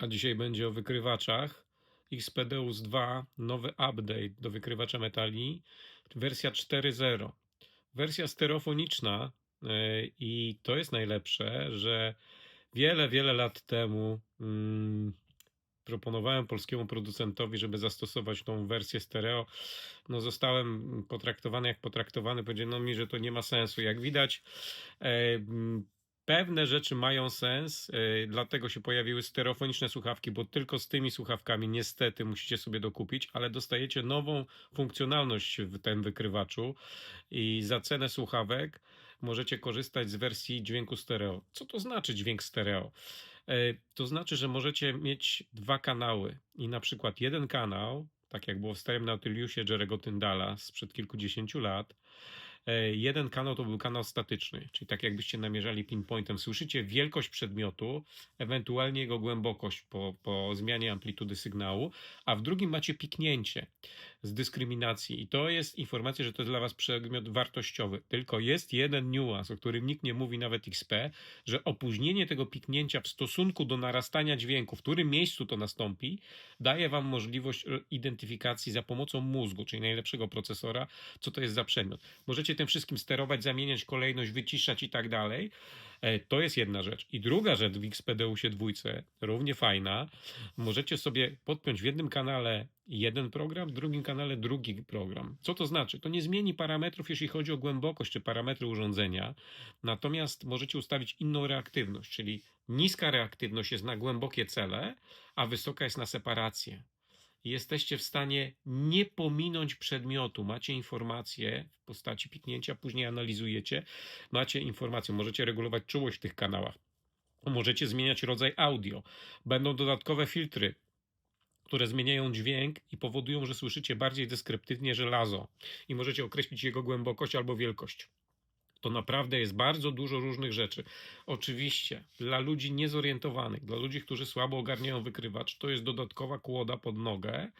a dzisiaj będzie o wykrywaczach. Xpedeus 2, nowy update do wykrywacza metali, wersja 4.0. Wersja stereofoniczna yy, i to jest najlepsze, że wiele, wiele lat temu mm, proponowałem polskiemu producentowi, żeby zastosować tą wersję stereo. No zostałem potraktowany jak potraktowany, powiedziano mi, że to nie ma sensu. Jak widać, e, Pewne rzeczy mają sens, yy, dlatego się pojawiły stereofoniczne słuchawki, bo tylko z tymi słuchawkami niestety musicie sobie dokupić, ale dostajecie nową funkcjonalność w tym wykrywaczu i za cenę słuchawek możecie korzystać z wersji dźwięku stereo. Co to znaczy dźwięk stereo? Yy, to znaczy, że możecie mieć dwa kanały i na przykład jeden kanał, tak jak było w starym Nautiliusie Jerego Tyndala sprzed kilkudziesięciu lat, E, jeden kanał to był kanał statyczny, czyli tak jakbyście namierzali pinpointem. Słyszycie wielkość przedmiotu, ewentualnie jego głębokość po, po zmianie amplitudy sygnału, a w drugim macie piknięcie z dyskryminacji. I to jest informacja, że to jest dla Was przedmiot wartościowy. Tylko jest jeden niuans, o którym nikt nie mówi, nawet XP, że opóźnienie tego piknięcia w stosunku do narastania dźwięku, w którym miejscu to nastąpi, daje Wam możliwość identyfikacji za pomocą mózgu, czyli najlepszego procesora, co to jest za przedmiot. Możecie możecie tym wszystkim sterować, zamieniać kolejność, wyciszać i tak dalej. E, to jest jedna rzecz. I druga rzecz w Xpedeusie dwójce, równie fajna, możecie sobie podpiąć w jednym kanale jeden program, w drugim kanale drugi program. Co to znaczy? To nie zmieni parametrów, jeśli chodzi o głębokość czy parametry urządzenia, natomiast możecie ustawić inną reaktywność, czyli niska reaktywność jest na głębokie cele, a wysoka jest na separację jesteście w stanie nie pominąć przedmiotu. Macie informacje w postaci piknięcia, później analizujecie, macie informacje, możecie regulować czułość w tych kanałach. Możecie zmieniać rodzaj audio. Będą dodatkowe filtry, które zmieniają dźwięk i powodują, że słyszycie bardziej deskryptywnie żelazo i możecie określić jego głębokość albo wielkość. To naprawdę jest bardzo dużo różnych rzeczy. Oczywiście dla ludzi niezorientowanych, dla ludzi, którzy słabo ogarniają wykrywacz, to jest dodatkowa kłoda pod nogę,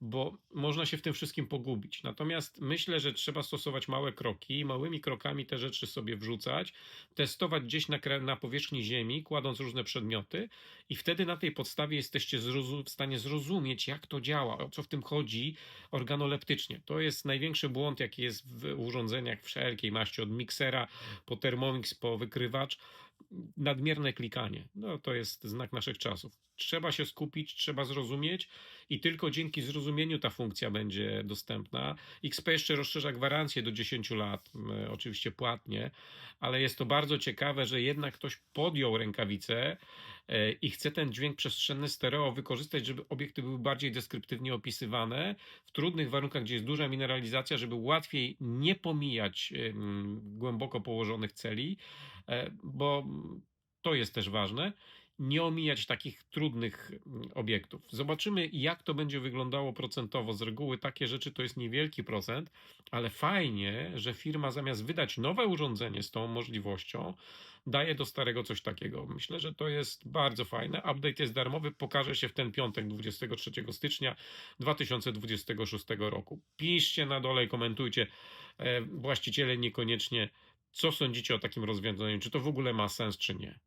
bo można się w tym wszystkim pogubić. Natomiast myślę, że trzeba stosować małe kroki, małymi krokami te rzeczy sobie wrzucać, testować gdzieś na, na powierzchni ziemi, kładąc różne przedmioty i wtedy na tej podstawie jesteście w stanie zrozumieć, jak to działa, o co w tym chodzi organoleptycznie. To jest największy błąd, jaki jest w urządzeniach wszelkiej maści, od mix po Thermomix, po wykrywacz, nadmierne klikanie. No to jest znak naszych czasów. Trzeba się skupić, trzeba zrozumieć i tylko dzięki zrozumieniu ta funkcja będzie dostępna. XP jeszcze rozszerza gwarancję do 10 lat, oczywiście płatnie, ale jest to bardzo ciekawe, że jednak ktoś podjął rękawicę e, i chce ten dźwięk przestrzenny stereo wykorzystać, żeby obiekty były bardziej deskryptywnie opisywane w trudnych warunkach, gdzie jest duża mineralizacja, żeby łatwiej nie pomijać głęboko położonych celi, e, bo to jest też ważne. Nie omijać takich trudnych mm, obiektów. Zobaczymy, jak to będzie wyglądało procentowo. Z reguły takie rzeczy to jest niewielki procent, ale fajnie, że firma zamiast wydać nowe urządzenie z tą możliwością, daje do starego coś takiego. Myślę, że to jest bardzo fajne. Update jest darmowy, pokaże się w ten piątek 23 stycznia 2026 roku. Piszcie na dole komentujcie. E, właściciele niekoniecznie co sądzicie o takim rozwiązaniu? Czy to w ogóle ma sens, czy nie?